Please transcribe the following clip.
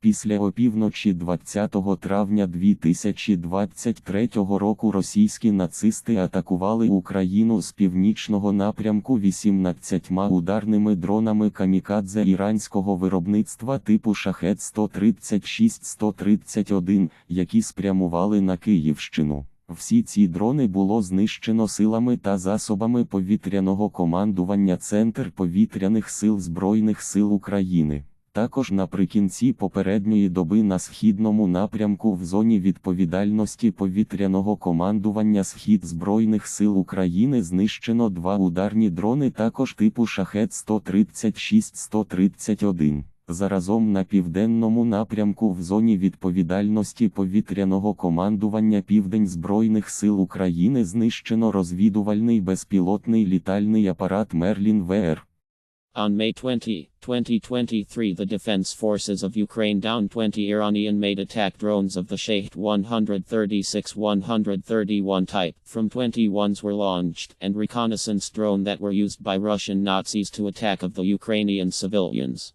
Після опівночі 20 травня 2023 року російські нацисти атакували Україну з північного напрямку 18 ударними дронами камікадзе іранського виробництва типу Шахет 136-131, які спрямували на Київщину. Всі ці дрони було знищено силами та засобами повітряного командування Центр повітряних сил Збройних сил України. Також наприкінці попередньої доби на східному напрямку в зоні відповідальності повітряного командування Схід Збройних сил України знищено два ударні дрони також типу Шахет 136-131. Заразом на південному напрямку в зоні відповідальності повітряного командування Південь Збройних сил України знищено розвідувальний безпілотний літальний апарат Мерлін ВР. On May 20, 2023, the Defense Forces of Ukraine downed 20 Iranian made attack drones of the Shahed 136 131 type. From 21s were launched, and reconnaissance drone that were used by Russian Nazis to attack of the Ukrainian civilians.